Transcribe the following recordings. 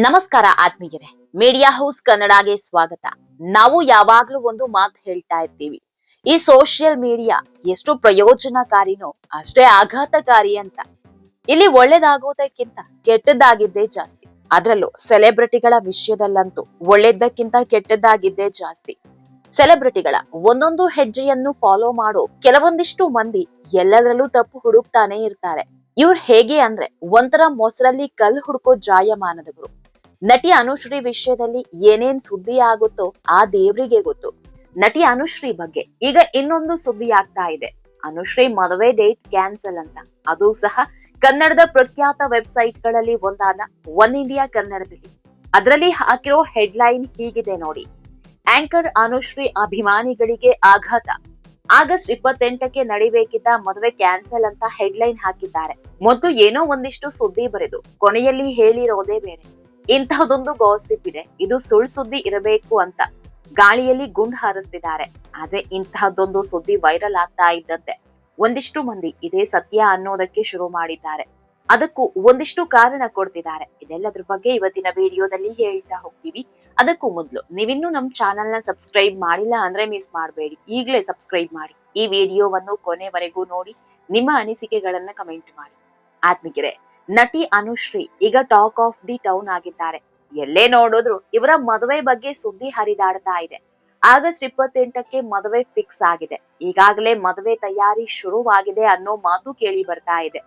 ನಮಸ್ಕಾರ ಆತ್ಮೀಯರೇ. Media house ಕನ್ನಡಗೆ ಸ್ವಾಗತ. ನಾವು ಯಾವಾಗ್ಲೂ ಒಂದು ಮಾತು ಹೇಳ್ತಾ ಇರ್ತೀವಿ. ಈ ಸೋಷಿಯಲ್ ಮೀಡಿಯಾ ಎಷ್ಟು ಪ್ರಯೋಜನಕಾರಿನೋ ಅಷ್ಟೇ ಆಘಾತಕಾರಿ ಅಂತ. ಇಲ್ಲಿ ಒಳ್ಳೇದಾಗೋದಕ್ಕಿಂತ ಕೆಟ್ಟದ್ದಾಗಿದ್ದೇ ಜಾಸ್ತಿ. ಅದರಲ್ಲೂ ಸೆಲೆಬ್ರಿಟಿಗಳ ವಿಷಯದಲ್ಲಂತೂ ಒಳ್ಳೇದಕ್ಕಿಂತ ಕೆಟ್ಟದ್ದಾಗಿದ್ದೇ ಜಾಸ್ತಿ. ಸೆಲೆಬ್ರಿಟಿಗಳ ಒಂದೊಂದು ಹೆಜ್ಜೆಯನ್ನು ಫಾಲೋ ಮಾಡೋ ಕೆಲವೊಂದಿಷ್ಟು ಮಂದಿ ಎಲ್ಲದರಲ್ಲೂ ತಪ್ಪು ಹುಡುಕ್ತಾನೆ ಇರ್ತಾರೆ. ಇವ್ರು ಹೇಗೆ ಅಂದ್ರೆ ಒಂಥರ ಮೊಸರಲ್ಲಿ ಕಲ್ಲು ಹುಡುಕೋ ಜಾಯಮಾನದವರು. ನಟಿ ಅನುಶ್ರೀ ವಿಷಯದಲ್ಲಿ ಏನೇನ್ ಸುದ್ದಿ ಆಗುತ್ತೋ ಆ ದೇವ್ರಿಗೆ ಗೊತ್ತು. ನಟಿ ಅನುಶ್ರೀ ಬಗ್ಗೆ ಈಗ ಇನ್ನೊಂದು ಸುದ್ದಿ ಆಗ್ತಾ ಇದೆ. ಅನುಶ್ರೀ ಮದುವೆ ಡೇಟ್ ಕ್ಯಾನ್ಸಲ್ ಅಂತ. ಅದು ಸಹ ಕನ್ನಡದ ಪ್ರಖ್ಯಾತ ವೆಬ್ಸೈಟ್ಗಳಲ್ಲಿ ಒಂದಾದ ಒನ್ ಇಂಡಿಯಾ ಕನ್ನಡದಲ್ಲಿ. ಅದರಲ್ಲಿ ಹಾಕಿರೋ ಹೆಡ್ಲೈನ್ ಹೀಗಿದೆ ನೋಡಿ. ಆಂಕರ್ ಅನುಶ್ರೀ ಅಭಿಮಾನಿಗಳಿಗೆ ಆಘಾತ. ಆಗಸ್ಟ್ ಇಪ್ಪತ್ತೆಂಟಕ್ಕೆ ನಡಿಬೇಕಿದ್ದ ಮದುವೆ ಕ್ಯಾನ್ಸಲ್ ಅಂತ ಹೆಡ್ಲೈನ್ ಹಾಕಿದ್ದಾರೆ. ಮೊದಲು ಏನೋ ಒಂದಿಷ್ಟು ಸುದ್ದಿ ಬರೆದು ಕೊನೆಯಲ್ಲಿ ಹೇಳಿರೋದೇ ಬೇರೆ. ಇಂತಹದೊಂದು ಗಾಸಿಪ್ ಇದೆ ಇದು ಸುಳ್ಳು ಸುದ್ದಿ ಇರಬೇಕು ಅಂತ. ಗಾಳಿಯಲ್ಲಿ ಗುಂಡ್ ಹಾರಿಸ್ತಿದ್ದಾರೆ. ಆದ್ರೆ ಇಂತಹದೊಂದು ಸುದ್ದಿ ವೈರಲ್ ಆಗ್ತಾ ಇದ್ದಂತೆ. ಒಂದಿಷ್ಟು ಮಂದಿ ಇದೇ ಸತ್ಯ ಅನ್ನೋದಕ್ಕೆ ಶುರು ಮಾಡಿದ್ದಾರೆ. ಅದಕ್ಕೂ ಒಂದಿಷ್ಟು ಕಾರಣ ಕೊಡ್ತಿದ್ದಾರೆ. ಇದೆಲ್ಲದ್ರ ಬಗ್ಗೆ ಇವತ್ತಿನ ವಿಡಿಯೋದಲ್ಲಿ ಹೇಳ್ತಾ ಹೋಗ್ತೀವಿ. ಅದಕ್ಕೂ ಮೊದಲು ನೀವಿನ್ನೂ ನಮ್ ಚಾನೆಲ್ನ ಸಬ್ಸ್ಕ್ರೈಬ್ ಮಾಡಿಲ್ಲ ಅಂದ್ರೆ ಮಿಸ್ ಮಾಡಬೇಡಿ. ಈಗಲೇ ಸಬ್ಸ್ಕ್ರೈಬ್ ಮಾಡಿ. ಈ ವಿಡಿಯೋವನ್ನು ಕೊನೆವರೆಗೂ ನೋಡಿ. ನಿಮ್ಮ ಅನಿಸಿಕೆಗಳನ್ನ ಕಮೆಂಟ್ ಮಾಡಿ. ಆತ್ಮಿಕರೆ ನಟಿ ಅನುಶ್ರೀ ಈಗ ಟಾಕ್ ಆಫ್ ದಿ ಟೌನ್ ಆಗಿದ್ದಾರೆ. ಎಲ್ಲೇ ನೋಡಿದ್ರು ಇವರ ಮದುವೆ ಬಗ್ಗೆ ಸುದ್ದಿ ಹರಿದಾಡ್ತಾ ಇದೆ. ಆಗಸ್ಟ್ ಇಪ್ಪತ್ತೆಂಟಕ್ಕೆ ಮದುವೆ ಫಿಕ್ಸ್ ಆಗಿದೆ. ಈಗಾಗಲೇ ಮದುವೆ ತಯಾರಿ ಶುರುವಾಗಿದೆ ಅನ್ನೋ ಮಾತು ಕೇಳಿ ಬರ್ತಾ ಇದೆ.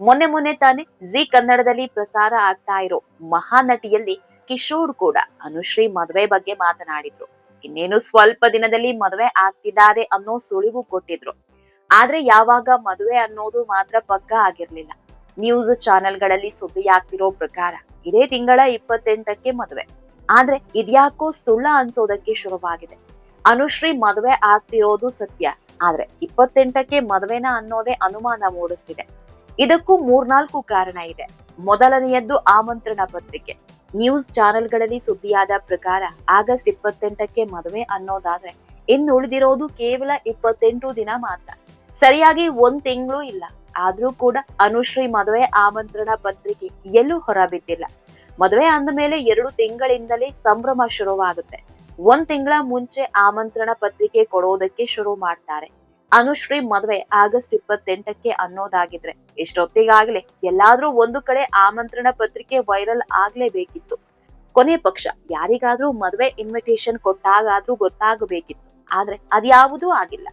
ಮೊನ್ನೆ ಮೊನ್ನೆ ತಾನೆ ಜಿ ಕನ್ನಡದಲ್ಲಿ ಪ್ರಸಾರ ಆಗ್ತಾ ಇರೋ ಮಹಾನಟಿಯಲ್ಲಿ ಕಿಶೋರ್ ಕೂಡ ಅನುಶ್ರೀ ಮದುವೆ ಬಗ್ಗೆ ಮಾತನಾಡಿದ್ರು. ಇನ್ನೇನು ಸ್ವಲ್ಪ ದಿನದಲ್ಲಿ ಮದುವೆ ಆಗ್ತಿದ್ದಾರೆ ಅನ್ನೋ ಸುಳಿವು ಕೊಟ್ಟಿದ್ರು. ಆದ್ರೆ ಯಾವಾಗ ಮದುವೆ ಅನ್ನೋದು ಮಾತ್ರ ಪಕ್ಕ ಆಗಿರ್ಲಿಲ್ಲ. ನ್ಯೂಸ್ ಚಾನೆಲ್ಗಳಲ್ಲಿ ಸುದ್ದಿ ಆಗ್ತಿರೋ ಪ್ರಕಾರ ಇದೇ ತಿಂಗಳ ಇಪ್ಪತ್ತೆಂಟಕ್ಕೆ ಮದುವೆ. ಆದ್ರೆ ಇದ್ಯಾಕೋ ಸುಳ್ಳ ಅನ್ಸೋದಕ್ಕೆ ಶುರುವಾಗಿದೆ. ಅನುಶ್ರೀ ಮದುವೆ ಆಗ್ತಿರೋದು ಸತ್ಯ. ಆದ್ರೆ ಇಪ್ಪತ್ತೆಂಟಕ್ಕೆ ಮದುವೆನ ಅನ್ನೋದೇ ಅನುಮಾನ ಮೂಡಿಸ್ತಿದೆ. ಇದಕ್ಕೂ ಮೂರ್ನಾಲ್ಕು ಕಾರಣ ಇದೆ. ಮೊದಲನೆಯದ್ದು ಆಮಂತ್ರಣ ಪತ್ರಿಕೆ. ನ್ಯೂಸ್ ಚಾನೆಲ್ಗಳಲ್ಲಿ ಸುದ್ದಿಯಾದ ಪ್ರಕಾರ ಆಗಸ್ಟ್ ಇಪ್ಪತ್ತೆಂಟಕ್ಕೆ ಮದುವೆ ಅನ್ನೋದಾದ್ರೆ ಇನ್ನು ಉಳಿದಿರೋದು ಕೇವಲ ಇಪ್ಪತ್ತೆಂಟು ದಿನ ಮಾತ್ರ. ಸರಿಯಾಗಿ ಒಂದ್ ತಿಂಗಳು ಇಲ್ಲ. ಆದ್ರೂ ಕೂಡ ಅನುಶ್ರೀ ಮದುವೆ ಆಮಂತ್ರಣ ಪತ್ರಿಕೆ ಎಲ್ಲೂ ಹೊರಬಿದ್ದಿಲ್ಲ. ಮದುವೆ ಅಂದ ಮೇಲೆ ಎರಡು ತಿಂಗಳಿಂದಲೇ ಸಂಭ್ರಮ ಶುರುವಾಗುತ್ತೆ. ಒಂದ್ ತಿಂಗಳ ಮುಂಚೆ ಆಮಂತ್ರಣ ಪತ್ರಿಕೆ ಕೊಡೋದಕ್ಕೆ ಶುರು ಮಾಡ್ತಾರೆ. ಅನುಶ್ರೀ ಮದುವೆ ಆಗಸ್ಟ್ ಇಪ್ಪತ್ತೆಂಟಕ್ಕೆ ಅನ್ನೋದಾಗಿದ್ರೆ ಇಷ್ಟೊತ್ತಿಗಾಗ್ಲೇ ಎಲ್ಲಾದ್ರೂ ಒಂದು ಕಡೆ ಆಮಂತ್ರಣ ಪತ್ರಿಕೆ ವೈರಲ್ ಆಗ್ಲೇಬೇಕಿತ್ತು. ಕೊನೆ ಪಕ್ಷ ಯಾರಿಗಾದ್ರೂ ಮದುವೆ ಇನ್ವಿಟೇಷನ್ ಕೊಟ್ಟಾಗಾದ್ರೂ ಗೊತ್ತಾಗಬೇಕಿತ್ತು. ಆದ್ರೆ ಅದ್ಯಾವುದೂ ಆಗಿಲ್ಲ.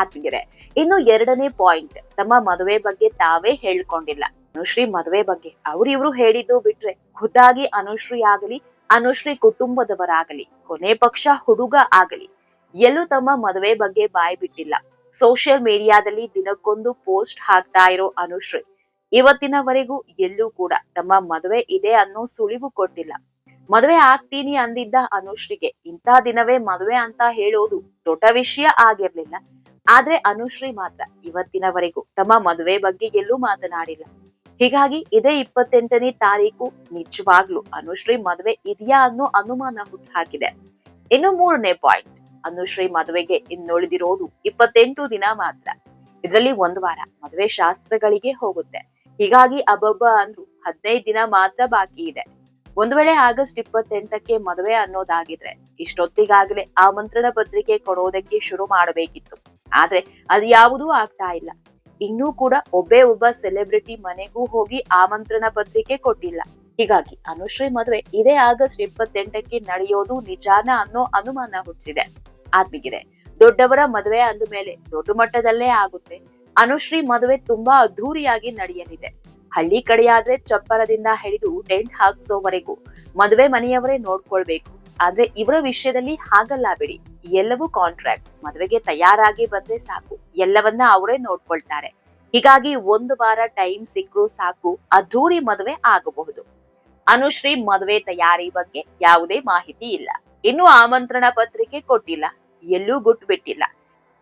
ಆತ್ಮೀಯರೇ, ಇನ್ನು ಎರಡನೇ ಪಾಯಿಂಟ್ ತಮ್ಮ ಮದುವೆ ಬಗ್ಗೆ ತಾವೇ ಹೇಳ್ಕೊಂಡಿಲ್ಲ. ಅನುಶ್ರೀ ಮದುವೆ ಬಗ್ಗೆ ಅವ್ರಿವ್ರು ಹೇಳಿದ್ದು ಬಿಟ್ರೆ ಖುದ್ದಾಗಿ ಅನುಶ್ರೀ ಆಗಲಿ, ಅನುಶ್ರೀ ಕುಟುಂಬದವರಾಗಲಿ, ಕೊನೆ ಪಕ್ಷ ಹುಡುಗ ಆಗಲಿ, ಎಲ್ಲೂ ತಮ್ಮ ಮದುವೆ ಬಗ್ಗೆ ಬಾಯಿ ಬಿಟ್ಟಿಲ್ಲ. ಸೋಷಿಯಲ್ ಮೀಡಿಯಾದಲ್ಲಿ ದಿನಕ್ಕೊಂದು ಪೋಸ್ಟ್ ಹಾಕ್ತಾ ಇರೋ ಅನುಶ್ರೀ, ಇವತ್ತಿನವರೆಗೂ ಎಲ್ಲೂ ಕೂಡ ತಮ್ಮ ಮದುವೆ ಇದೆ ಅನ್ನೋ ಸುಳಿವು ಕೊಟ್ಟಿಲ್ಲ. ಮದುವೆ ಆಗ್ತೀನಿ ಅಂದಿದ್ದ ಅನುಶ್ರೀಗೆ ಇಂಥ ದಿನವೇ ಮದುವೆ ಅಂತ ಹೇಳೋದು ದೊಡ್ಡ ವಿಷಯ ಆಗಿರ್ಲಿಲ್ಲ. ಆದ್ರೆ ಅನುಶ್ರೀ ಮಾತ್ರ ಇವತ್ತಿನವರೆಗೂ ತಮ್ಮ ಮದುವೆ ಬಗ್ಗೆ ಎಲ್ಲೂ ಮಾತನಾಡಿಲ್ಲ. ಹೀಗಾಗಿ ಇದೇ ಇಪ್ಪತ್ತೆಂಟನೇ ತಾರೀಕು ನಿಜವಾಗ್ಲು ಅನುಶ್ರೀ ಮದುವೆ ಇದೆಯಾ ಅನ್ನೋ ಅನುಮಾನ ಹುಟ್ಟುಹಾಕಿದೆ ಇನ್ನು ಮೂರನೇ ಪಾಯಿಂಟ್, ಅನುಶ್ರೀ ಮದುವೆಗೆ ಇನ್ನುಳಿದಿರೋದು ಇಪ್ಪತ್ತೆಂಟು ದಿನ ಮಾತ್ರ. ಇದರಲ್ಲಿ ಒಂದ್ ವಾರ ಮದುವೆ ಶಾಸ್ತ್ರಗಳಿಗೆ ಹೋಗುತ್ತೆ. ಹೀಗಾಗಿ ಅಬ್ಬಬ್ಬ ಅಂದ್ರು ಹದಿನೈದು ದಿನ ಮಾತ್ರ ಬಾಕಿ ಇದೆ. ಒಂದ್ ವೇಳೆ ಆಗಸ್ಟ್ ಇಪ್ಪತ್ತೆಂಟಕ್ಕೆ ಮದುವೆ ಅನ್ನೋದಾಗಿದ್ರೆ ಇಷ್ಟೊತ್ತಿಗಾಗಲೇ ಆಮಂತ್ರಣ ಪತ್ರಿಕೆ ಕೊಡೋದಕ್ಕೆ ಶುರು ಮಾಡಬೇಕಿತ್ತು. ಆದ್ರೆ ಅದ್ಯಾವುದೂ ಆಗ್ತಾ ಇಲ್ಲ. ಇನ್ನೂ ಕೂಡ ಒಬ್ಬೇ ಒಬ್ಬ ಸೆಲೆಬ್ರಿಟಿ ಮನೆಗೂ ಹೋಗಿ ಆಮಂತ್ರಣ ಪತ್ರಿಕೆ ಕೊಟ್ಟಿಲ್ಲ. ಹೀಗಾಗಿ ಅನುಶ್ರೀ ಮದುವೆ ಇದೇ ಆಗಸ್ಟ್ ಇಪ್ಪತ್ತೆಂಟಕ್ಕೆ ನಡೆಯೋದು ನಿಜಾನ ಅನ್ನೋ ಅನುಮಾನ ಹುಟ್ಟಿಸಿದೆ. ಆದ್ಮಿಗಿದೆ ದೊಡ್ಡವರ ಮದುವೆ ಅಂದ ಮೇಲೆ ದೊಡ್ಡ ಮಟ್ಟದಲ್ಲೇ ಆಗುತ್ತೆ. ಅನುಶ್ರೀ ಮದುವೆ ತುಂಬಾ ಅದ್ಧೂರಿಯಾಗಿ ನಡೆಯಲಿದೆ. ಹಳ್ಳಿ ಕಡೆಯಾದ್ರೆ ಚಪ್ಪರದಿಂದ ಹಿಡಿದು ಟೆಂಟ್ ಹಾಕ್ಸೋವರೆಗೂ ಮದುವೆ ಮನೆಯವರೇ ನೋಡ್ಕೊಳ್ಬೇಕು. ಆದ್ರೆ ಇವರ ವಿಷಯದಲ್ಲಿ ಹಾಗಲ್ಲ ಬಿಡಿ. ಎಲ್ಲವೂ ಕಾಂಟ್ರಾಕ್ಟ್ ಮದುವೆಗೆ ತಯಾರಾಗಿ ಬಂದ್ರೆ ಸಾಕು. ಎಲ್ಲವನ್ನ ಅವರೇ ನೋಡ್ಕೊಳ್ತಾರೆ. ಹೀಗಾಗಿ ಒಂದು ವಾರ ಟೈಮ್ ಸಿಕ್ಕರೂ ಸಾಕು. ಅದ್ಧೂರಿ ಮದುವೆ ಆಗಬಹುದು. ಅನುಶ್ರೀ ಮದುವೆ ತಯಾರಿ ಬಗ್ಗೆ ಯಾವುದೇ ಮಾಹಿತಿ ಇಲ್ಲ. ಇನ್ನು ಆಮಂತ್ರಣ ಪತ್ರಿಕೆ ಕೊಟ್ಟಿಲ್ಲ. ಎಲ್ಲೂ ಗುಟ್ ಬಿಟ್ಟಿಲ್ಲ.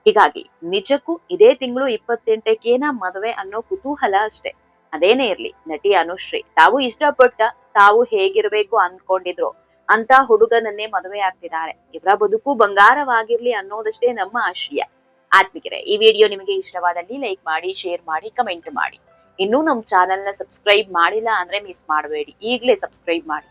ಹೀಗಾಗಿ ನಿಜಕ್ಕೂ ಇದೇ ತಿಂಗಳು ಇಪ್ಪತ್ತೆಂಟಕ್ಕೇನ ಮದುವೆ ಅನ್ನೋ ಕುತೂಹಲ ಅಷ್ಟೇ. ಅದೇನೇ ಇರ್ಲಿ, ನಟಿ ಅನುಶ್ರೀ ತಾವು ಇಷ್ಟಪಟ್ಟ ತಾವು ಹೇಗಿರ್ಬೇಕು ಅನ್ಕೊಂಡಿದ್ರು ಅಂತ ಹುಡುಗನನ್ನೇ ಮದುವೆ ಆಗ್ತಿದ್ದಾರೆ. ಇವರ ಬದುಕು ಬಂಗಾರವಾಗಿರ್ಲಿ ಅನ್ನೋದಷ್ಟೇ ನಮ್ಮ ಆಶಯ. ಆತ್ಮಿಕರೇ, ಈ ವಿಡಿಯೋ ನಿಮಗೆ ಇಷ್ಟವಾದಲ್ಲಿ ಲೈಕ್ ಮಾಡಿ, ಶೇರ್ ಮಾಡಿ, ಕಮೆಂಟ್ ಮಾಡಿ. ಇನ್ನೂ ನಮ್ಮ ಚಾನೆಲ್ನ ಸಬ್ಸ್ಕ್ರೈಬ್ ಮಾಡಿಲ್ಲ ಅಂದ್ರೆ ಮಿಸ್ ಮಾಡಬೇಡಿ. ಈಗಲೇ ಸಬ್ಸ್ಕ್ರೈಬ್ ಮಾಡಿ.